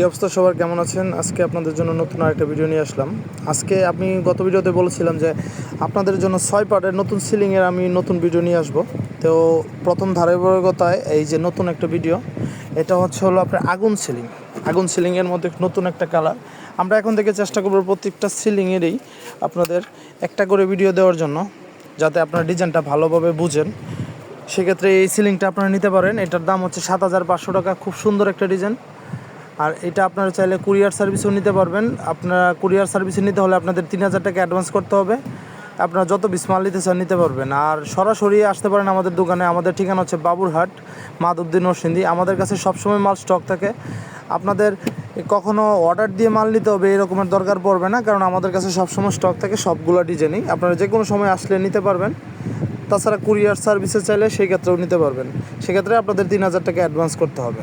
কী অবস্থা? সবার কেমন আছেন? আজকে আপনাদের জন্য নতুন আরেকটা ভিডিও নিয়ে আসলাম। আজকে আমি গত ভিডিওতে বলেছিলাম যে আপনাদের জন্য ছয় পার্টের নতুন সিলিংয়ের আমি নতুন ভিডিও নিয়ে আসব। তো প্রথম ধারাবাহিকতায় এই যে নতুন একটা ভিডিও এটা হচ্ছে হলো আপনার আগুন সিলিং আগুন সিলিংয়ের মধ্যে নতুন একটা কালার আমরা এখন থেকে চেষ্টা করব প্রত্যেকটা সিলিংয়েরই আপনাদের একটা করে ভিডিও দেওয়ার জন্য, যাতে আপনার ডিজাইনটা ভালোভাবে বুঝেন। সেক্ষেত্রে এই সিলিংটা আপনারা নিতে পারেন। এটার দাম হচ্ছে সাত হাজার পাঁচশো টাকা। খুব সুন্দর একটা ডিজাইন আর এটা আপনারা চাইলে কুরিয়ার সার্ভিসও নিতে পারবেন। আপনারা কুরিয়ার সার্ভিসে নিতে হলে আপনাদের তিন হাজার টাকা অ্যাডভান্স করতে হবে। আপনারা যত বিশ মাল নিতে চান নিতে পারবেন। আর সরাসরি আসতে পারেন আমাদের দোকানে। আমাদের ঠিকানা হচ্ছে বাবুরহাট মাধবদী নরসিংদী। আমাদের কাছে সবসময় মাল স্টক থাকে। আপনাদের কখনো অর্ডার দিয়ে মাল নিতে হবে, এরকমের দরকার পড়বে না। কারণ আমাদের কাছে সবসময় স্টক থাকে, সবগুলো ডিজাইনই আপনারা যে কোনো সময় আসলে নিতে পারবেন। তাছাড়া কুরিয়ার সার্ভিসে চাইলে সেই ক্ষেত্রেও নিতে পারবেন। সেক্ষেত্রে আপনাদের তিন হাজার টাকা অ্যাডভান্স করতে হবে।